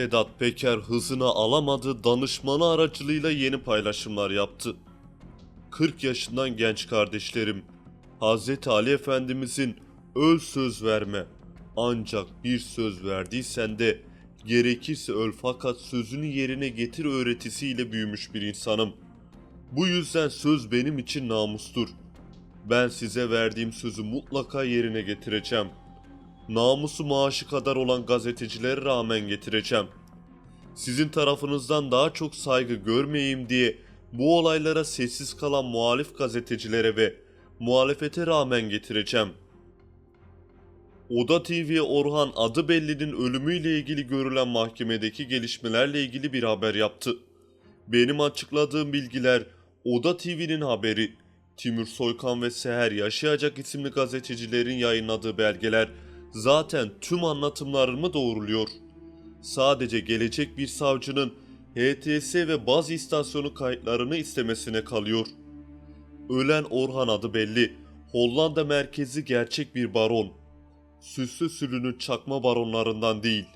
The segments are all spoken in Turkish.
Sedat Peker hızına alamadığı danışmanı aracılığıyla yeni paylaşımlar yaptı. 40 yaşından genç kardeşlerim, Hz. Ali Efendimizin öl söz verme ancak bir söz verdiysen de gerekirse öl fakat sözünü yerine getir öğretisiyle büyümüş bir insanım. Bu yüzden söz benim için namustur. Ben size verdiğim sözü mutlaka yerine getireceğim. Namusu maaşı kadar olan gazetecilere rağmen getireceğim. Sizin tarafınızdan daha çok saygı görmeyeyim diye bu olaylara sessiz kalan muhalif gazetecilere ve muhalefete rağmen getireceğim. Oda TV Orhan adı bellinin ölümüyle ilgili görülen mahkemedeki gelişmelerle ilgili bir haber yaptı. Benim açıkladığım bilgiler Oda TV'nin haberi. Timur Soykan ve Seher Yaşayacak isimli gazetecilerin yayınladığı belgeler zaten tüm anlatımlarımı doğruluyor. Sadece gelecek bir savcının HTS ve baz istasyonu kayıtlarını istemesine kalıyor. Ölen Orhan adı belli. Hollanda merkezi gerçek bir baron. Süslü Sülü'nün çakma baronlarından değil.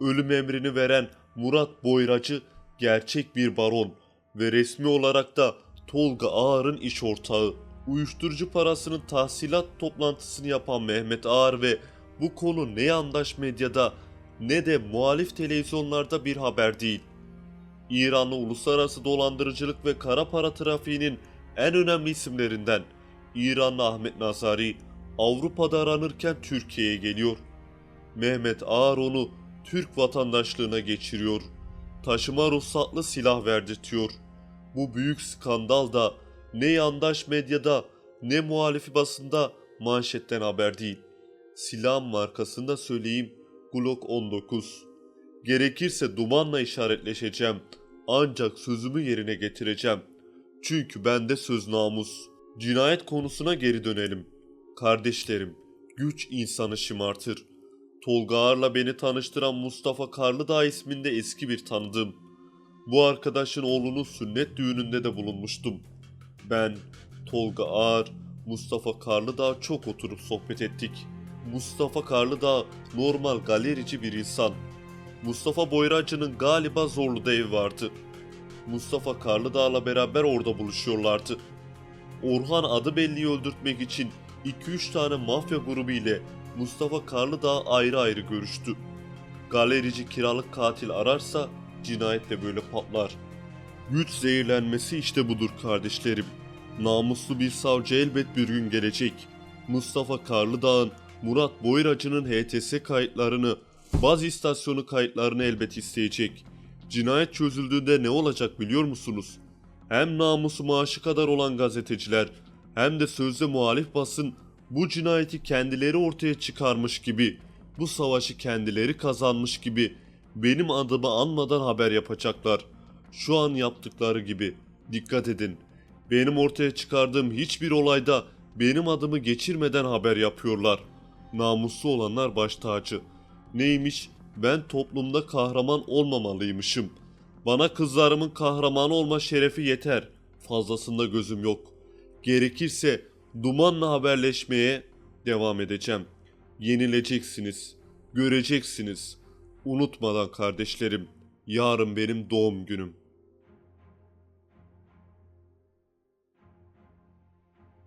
Ölüm emrini veren Murat Boyracı gerçek bir baron ve resmi olarak da Tolga Ağar'ın iş ortağı. Uyuşturucu parasının tahsilat toplantısını yapan Mehmet Ağar ve bu konu ne yandaş medyada ne de muhalif televizyonlarda bir haber değil. İranlı uluslararası dolandırıcılık ve kara para trafiğinin en önemli isimlerinden İranlı Ahmet Nazari Avrupa'da aranırken Türkiye'ye geliyor. Mehmet Ağar onu Türk vatandaşlığına geçiriyor. Taşıma ruhsatlı silah verdirtiyor. Bu büyük skandal da ne yandaş medyada ne muhalifi basında manşetten haber değil. Silahın markasını da söyleyeyim Glock 19. Gerekirse dumanla işaretleşeceğim. Ancak sözümü yerine getireceğim. Çünkü bende söz namus. Cinayet konusuna geri dönelim. Kardeşlerim, güç insanı şımartır. Tolga Ağar'la beni tanıştıran Mustafa Karlıdağ isminde eski bir tanıdığım. Bu arkadaşın oğlunun sünnet düğününde de bulunmuştum. Ben, Tolga Ağar, Mustafa Karlıdağ çok oturup sohbet ettik. Mustafa Karlıdağ normal galerici bir insan. Mustafa Boyracı'nın galiba Zorlu'da evi vardı. Mustafa Karlıdağ'la beraber orada buluşuyorlardı. Orhan adı belliyi öldürtmek için 2-3 tane mafya grubu ile Mustafa Karlıdağ ayrı ayrı görüştü. Galerici kiralık katil ararsa cinayet de böyle patlar. Güç zehirlenmesi işte budur kardeşlerim. Namuslu bir savcı elbet bir gün gelecek. Mustafa Karlıdağ'ın Murat Boyracı'nın HTS kayıtlarını, baz istasyonu kayıtlarını elbet isteyecek. Cinayet çözüldüğünde ne olacak biliyor musunuz? Hem namusu maaşı kadar olan gazeteciler hem de sözde muhalif basın bu cinayeti kendileri ortaya çıkarmış gibi, bu savaşı kendileri kazanmış gibi benim adımı anmadan haber yapacaklar. Şu an yaptıkları gibi. Dikkat edin. Benim ortaya çıkardığım hiçbir olayda benim adımı geçirmeden haber yapıyorlar. Namuslu olanlar baş tacı. Neymiş? Ben toplumda kahraman olmamalıymışım. Bana kızlarımın kahramanı olma şerefi yeter. Fazlasında gözüm yok. Gerekirse dumanla haberleşmeye devam edeceğim. Yenileceksiniz. Göreceksiniz. Unutmadan kardeşlerim, yarın benim doğum günüm.